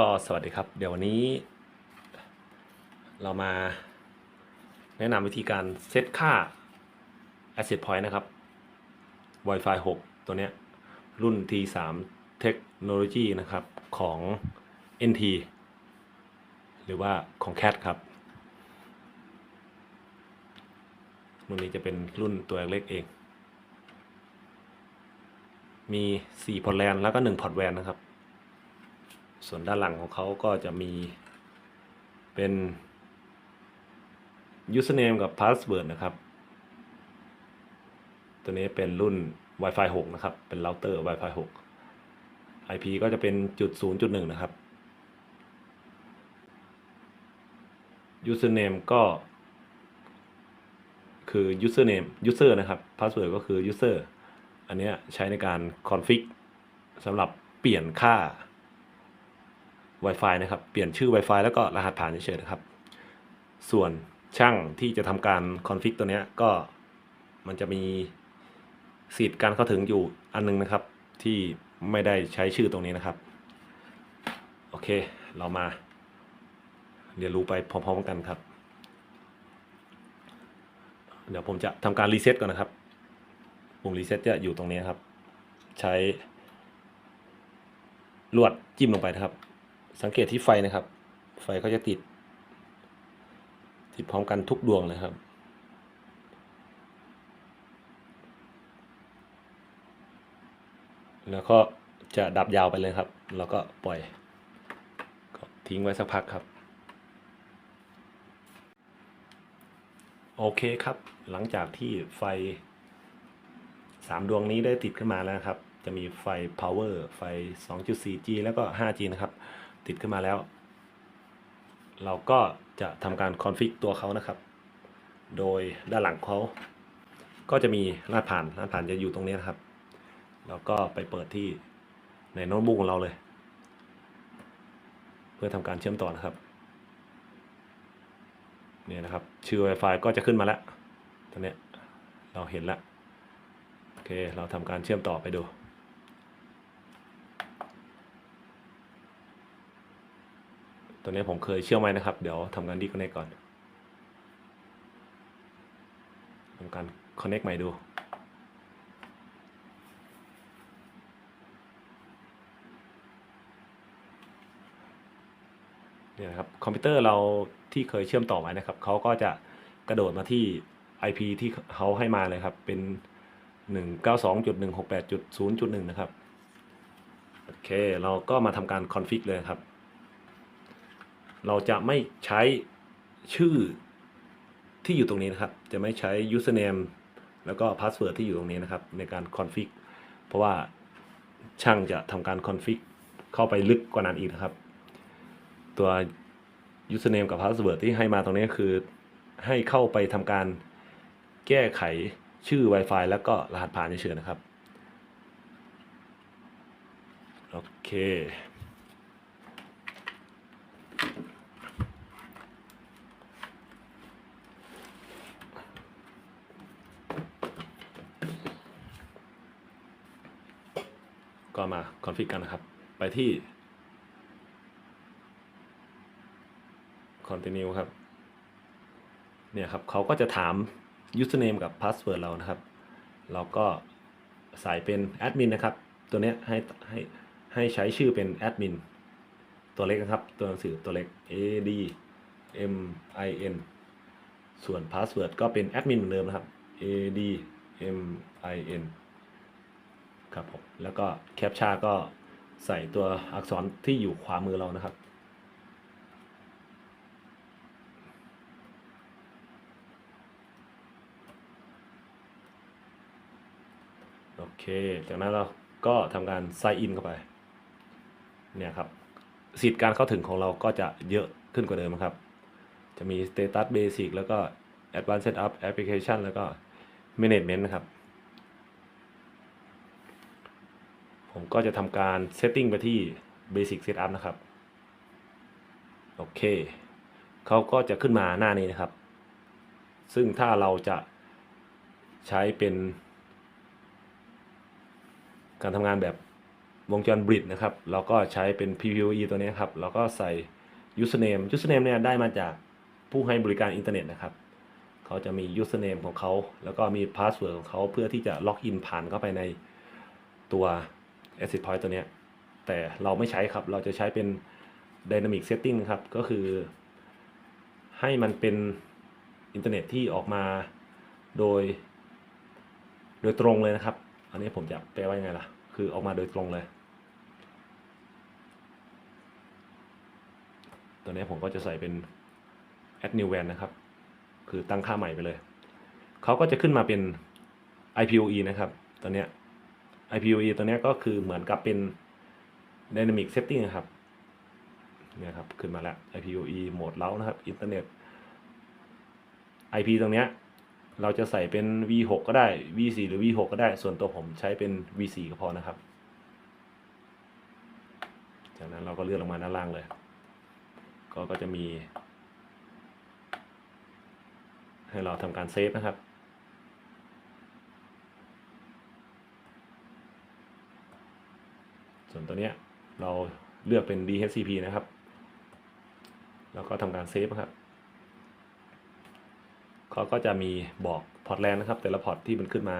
ก็สวัสดีครับ เดี๋ยววันนี้ เรามาแนะนำวิธีการเซตค่า Asset Point นะครับ Wi-Fi 6 ตัวเนี้ย รุ่น T3 Technology นะครับ ของ NT หรือว่าของ CAT ครับ รุ่นนี้จะเป็นรุ่นตัวเล็กเอง มี 4 พอร์ตแลนแล้วก็ 1 พอร์ตแวนนะครับ ส่วนด้านหลังของเขาก็จะมีเป็น username กับ password นะครับ ตัวนี้เป็นรุ่น Wi-Fi 6 นะครับ เป็นเราเตอร์ Wi-Fi 6 IP ก็จะเป็นจุด0.1 นะครับ username ก็คือ username user นะครับ password ก็คือ user อันนี้ใช้ในการ config สำหรับเปลี่ยนค่า Wi-Fi นะครับ เปลี่ยนชื่อ Wi-Fi แล้วก็รหัสผ่านเฉยๆนะครับ ส่วนช่างที่จะทำการคอนฟิกตัวนี้ก็มันจะมีสิทธิ์การเข้าถึงอยู่อันนึงนะครับ ที่ไม่ได้ใช้ชื่อตรงนี้นะครับ โอเค เรามา เรียนรู้ไปพร้อมๆกันครับ เดี๋ยวผมจะทำการรีเซ็ตก่อนนะครับปุ่มรีเซ็ตจะอยู่ตรงนี้ครับ ใช้ลวดจิ้มลงไปนะครับ สังเกตที่ไฟนะครับ ไฟก็จะติด ติดพร้อมกันทุกดวงเลยครับ แล้วก็จะดับยาวไปเลยครับ แล้วก็ปล่อยก็ทิ้งไว้สักพักครับ โอเคครับ หลังจากที่ไฟสามดวงนี้ได้ติดขึ้นมาแล้วครับ จะมีไฟ power ไฟ 2.4G แล้วก็ 5G นะครับ ติดขึ้นมาแล้ว เราก็จะทำการคอนฟิกตัวเขานะครับ โดยด้านหลังเขาก็จะมีรหัสผ่านรหัสผ่านจะอยู่ตรงนี้นะครับ แล้วก็ไปเปิดที่ในโน้ตบุ๊กของเราเลย เพื่อทำการเชื่อมต่อนะครับเนี่ยนะครับชื่อ Wi-Fi ก็จะขึ้นมาแล้วตอนนี้เราเห็นแล้วโอเค เราทำการเชื่อมต่อไปดู ตัวนี้ผมเคยเชื่อมไว้นะครับ เดี๋ยวทำการดีคอนเน c ก่อนทำการ connect ใหม่ดูเนี่ยนะครับคอมพิวเตอร์เราที่เคยเชื่อมต่อไว้นะครับเขาก็จะกระโดดมาที่ IP ที่เขาให้มาเลยครับเป็น 192.168.0.1 นะครับ โอเค เราก็มาทำการคอนฟิกเลยครับ เราจะไม่ใช้ชื่อที่อยู่ตรงนี้นะครับ จะไม่ใช้ username แล้วก็ password ที่อยู่ตรงนี้นะครับ ในการคอนฟิกเพราะว่าช่างจะทำการคอนฟิกเข้าไปลึกกว่านั้นอีกนะครับ ตัว username กับ password ที่ให้มาตรงนี้คือให้เข้าไปทำการแก้ไขชื่อ Wi-Fi แล้วก็รหัสผ่านเฉยๆนะครับ โอเค ก็มาคอนฟิกกันนะครับ ไปที่ continue ครับ เนี่ยครับเขาก็จะถาม username กับ password เรานะครับ เราก็ใส่เป็นแอดมินนะครับ ตัวเนี้ยให้ให้ให้ใช้ชื่อเป็นแอดมินตัวเล็กนะครับ ตัวหนังสือตัวเล็ก A D M I N ส่วน password ก็เป็นแอดมินเหมือนเดิมนะครับ A D M I N ครับผมแล้วก็แคปชาก็ใส่ตัวอักษรที่อยู่ขวามือเรานะครับ โอเค จากนั้นเราก็ทำการ sign in เข้าไป เนี่ยครับ สิทธิ์การเข้าถึงของเราก็จะเยอะขึ้นกว่าเดิมครับ จะมี status basic แล้วก็ advanced setup application แล้วก็ management นะครับ ผมก็จะทำการ setting ไปที่ basic setup นะครับ โอเค เขาก็จะขึ้นมาหน้านี้นะครับ ซึ่งถ้าเราจะใช้เป็น การทำงานแบบวงจรบริดนะครับ เราก็ใช้เป็น PPE ตัวนี้ครับ เราก็ใส่ username username เนี่ยได้มาจากผู้ให้บริการอินเทอร์เน็ตนะครับ เขาจะมี username ของเขา แล้วก็มี password ของเขาเพื่อที่จะล็อกอินผ่านเข้าไปในตัว Exit Point ตัวเนี้ยแต่เราไม่ใช้ครับ เราจะใช้เป็น Dynamic Setting ครับ ก็คือ ให้มันเป็นอินเทอร์เน็ตที่ออกมาโดย โดยตรงเลยนะครับ อันนี้ผมจะแปลว่ายังไงล่ะ คือออกมาโดยตรงเลย ตัวนี้ผมก็จะใส่เป็น add new WAN นะครับ คือตั้งค่าใหม่ไปเลย เขาก็จะขึ้นมาเป็น IPOE นะครับ ตัวเนี้ย IPOE ตัวนี้ก็คือเหมือนกับเป็น dynamic setting นะครับเนี่ยครับ ขึ้นมาแล้ว IPOE โหมดเล้านะครับอินเทอร์เน็ต IP ตรงเนี้ยเราจะใส่เป็น V6 ก็ได้ V4 หรือ V6 ก็ได้ ส่วนตัวผมใช้เป็น V4 ก็พอนะครับ จากนั้นเราก็เลื่อนลงมาด้านล่างเลย ก็ก็จะมี ให้เราทำการเซฟนะครับ ส่วน ตัวเนี้ยเราเลือกเป็น DHCP นะครับ แล้วก็ทำการเซฟนะครับเขาก็จะมีบอกพอร์ตแลนนะครับ แต่ละพอร์ตที่มันขึ้นมา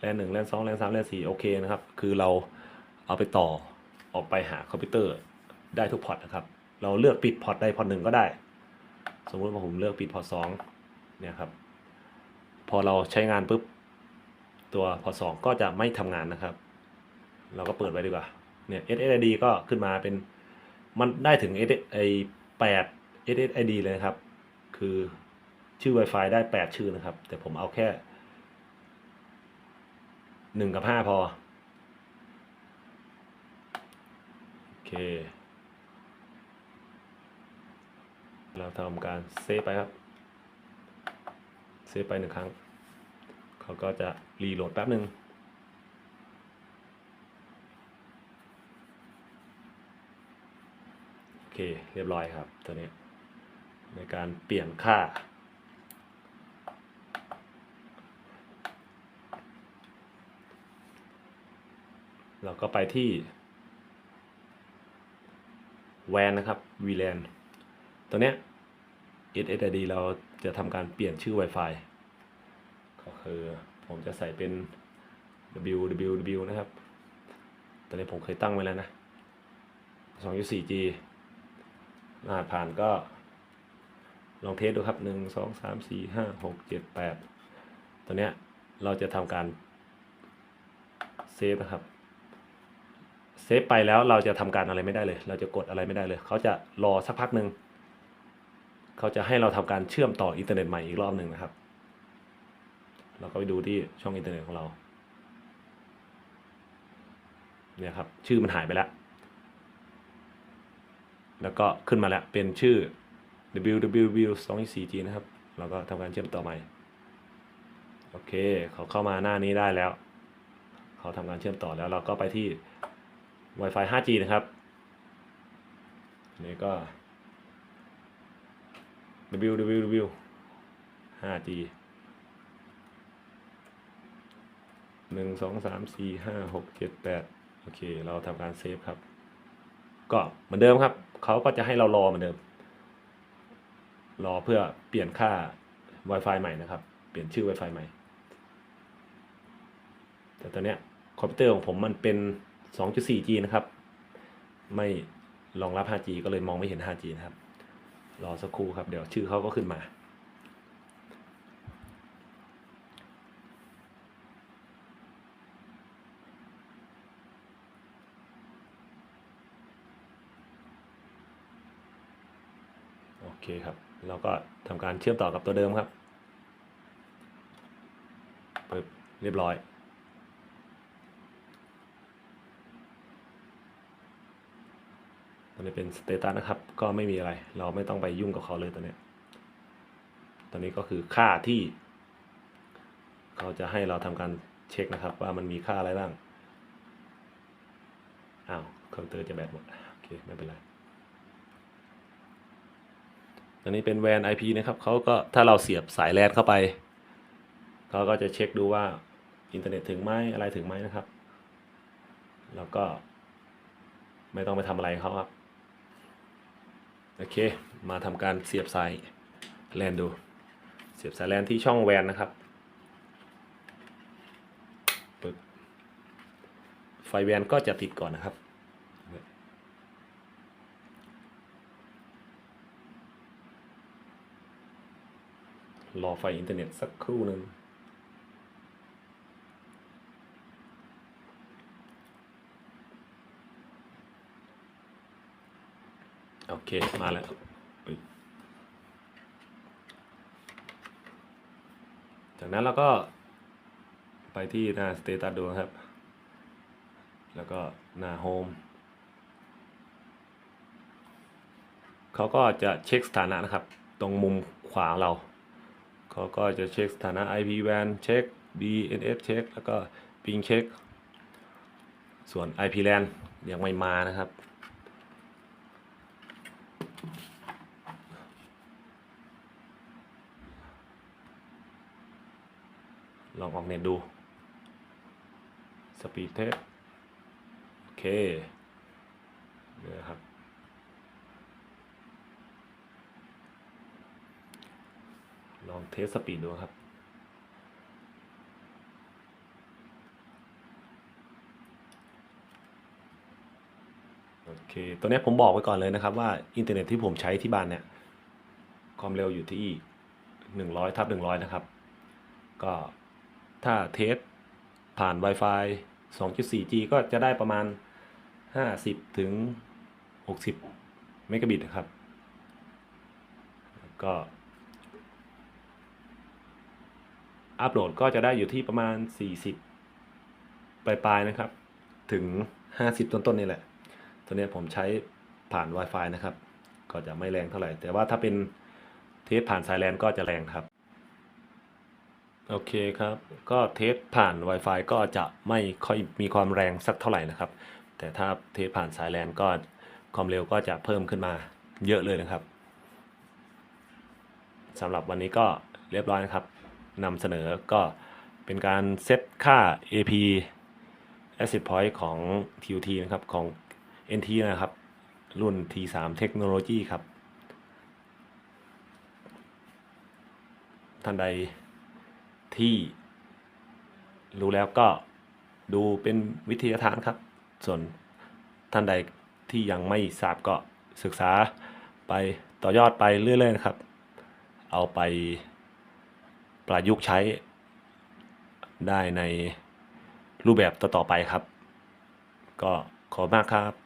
แลนหนึ่งแลนสองแลนสามแลนสี่โอเคนะครับ คือเราเอาไปต่อออกไปหาคอมพิวเตอร์ได้ทุกพอร์ตนะครับ เราเลือกปิดพอร์ตใดพอร์ตหนึ่งก็ได้ สมมติว่าผมเลือกปิดพอร์ตสองเนี่ยครับ พอเราใช้งานปุ๊บ ตัวพอร์ตสองก็จะไม่ทำงานนะครับ เราก็เปิดไว้ดีกว่า เนี่ย SSID ก็ขึ้นมาเป็นมันได้ถึง S ไอแปด SSID เลยนะครับ คือชื่อ Wi-Fi ได้ 8 ชื่อนะครับ แต่ผมเอาแค่ 1 กับ 5 พอ โอเค เราทำการเซฟไปครับ เซฟไปหนึ่งครั้ง เขาก็จะรีโหลดแป๊บหนึ่ง โอ เคเรียบร้อยครับตัวนี้ ในการเปลี่ยนค่า เราก็ไปที่ WAN นะครับ VLAN ตัวเนี้ย SSID เราจะทำการเปลี่ยนชื่อ Wi-Fi ก็คือผมจะใส่เป็น www นะครับ ตอนนี้ผมเคยตั้งไว้แล้วนะ 2.4G รหัสผ่านก็ลองเทสดูครับ1 2 3 4 5 6 7 8ตัวเนี้ยเราจะทำการเซฟนะครับเซฟไปแล้วเราจะทำการอะไรไม่ได้เลย เราจะกดอะไรไม่ได้เลย เขาจะรอสักพักหนึ่งเขาจะให้เราทำการเชื่อมต่ออินเทอร์เน็ตใหม่อีกรอบหนึ่งนะครับ เราก็ไปดูที่ช่องอินเทอร์เน็ตของเราเนี่ยครับ ชื่อมันหายไปแล้ว แล้วก็ขึ้นมาแล้วเป็นชื่อ www 2 4 g นะครับเราก็ทำการเชื่อมต่อใหม่ โอเค เขาเข้ามาหน้านี้ได้แล้ว เขาทำการเชื่อมต่อแล้วเราก็ไปที่ Wi-Fi 5G นะครับนนี้ก็ www 5G หนึ่งสองสามสี่ห้าหกเจ็ดแปดโอเค เราทำการเซฟครับ ก็เหมือนเดิมครับ เขาก็จะให้เรารอเหมือนเดิม รอเพื่อเปลี่ยนค่า Wi-Fi ใหม่นะครับ เปลี่ยนชื่อ Wi-Fi ใหม่ แต่ตอนเนี้ยคอมพิวเตอร์ของผมมันเป็น 2.4G นะครับ ไม่รองรับ 5G ก็เลยมองไม่เห็น 5G นะครับ รอสักครู่ครับ เดี๋ยวชื่อเขาก็ขึ้นมา โอ เคครับ เราก็ทำการเชื่อมต่อกับตัวเดิมครับปึ๊บเรียบร้อยตอนนี้เป็นสเตตัสนะครับ ก็ไม่มีอะไร เราไม่ต้องไปยุ่งกับเขาเลยตอนนี้ตอนนี้ก็คือค่าที่ เขาจะให้เราทำการเช็คนะครับ ว่ามันมีค่าอะไรบ้างอ้าวคอมพิวเตอร์จะแบตหมดโอเคไม่เป็นไร อันนี้เป็น WAN IP นะครับเขาก็ถ้าเราเสียบสายแลนเข้าไปเขาก็จะเช็คดูว่าอินเทอร์เน็ตถึงไหมอะไรถึงไหมนะครับ แล้วก็ ไม่ต้องไปทำอะไรเขาครับ โอเค มาทำการเสียบสายแลนดู เสียบสายแลนที่ช่องแวนนะครับปึ๊บไฟแวนก็จะติดก่อนนะครับ รอไฟอินเทอร์เน็ตสักครู่หนึ่งโอเค มาแล้วจากนั้นเราก็ไปที่หน้าสเตตัสดูครับ แล้วก็หน้าโฮมเขาก็จะเช็คสถานะนะครับ ตรงมุมขวาเรา เขาก็จะเช็คสถานะ IP WAN เช็ค DNS เช็คแล้วก็ Ping เช็ค ส่วน IP LAN ยังไม่มานะครับ ลองออกเน็ตดู สปีดเทสโอเคเนี่ยครับ ลอง เทสสปีดดูครับ โอเค ตัวนี้ผมบอกไว้ก่อนเลยนะครับว่าอินเทอร์เน็ตที่ผมใช้ที่บ้านเนี่ย ความเร็วอยู่ที่ 100ทับ100 นะครับ ก็ถ้าเทสผ่าน Wi-Fi 2.4G ก็จะได้ประมาณ 50 ถึง 60 เมกะบิตนะครับ ก็ อัปโหลดก็จะได้อยู่ที่ประมาณ 40 ปลายๆนะครับ ถึง 50 ต้นๆนี่แหละ ตัวนี้ผมใช้ผ่าน Wi-Fi นะครับ ก็จะไม่แรงเท่าไหร่ แต่ว่าถ้าเป็นเทสผ่านสายแลนก็จะแรงครับ โอเคครับ ก็เทสผ่าน Wi-Fi ก็จะไม่ค่อยมีความแรงสักเท่าไหร่นะครับ แต่ถ้าเทสผ่านสายแลนก็ความเร็วก็จะเพิ่มขึ้นมาเยอะเลยนะครับสำหรับวันนี้ก็เรียบร้อยนะครับ นำเสนอก็เป็นการเซตค่า AP Asset Point ของ TUT นะครับ ของ NT นะครับ รุ่น T3 Technology ครับ ท่านใดที่รู้แล้วก็ดูเป็นวิทยาทานครับ ส่วนท่านใดที่ยังไม่ทราบก็ศึกษาไปต่อยอดไปเรื่อยๆนะครับ เอาไป ประยุกต์ใช้ได้ในรูปแบบต่อๆไปครับ ก็ขอบมากครับ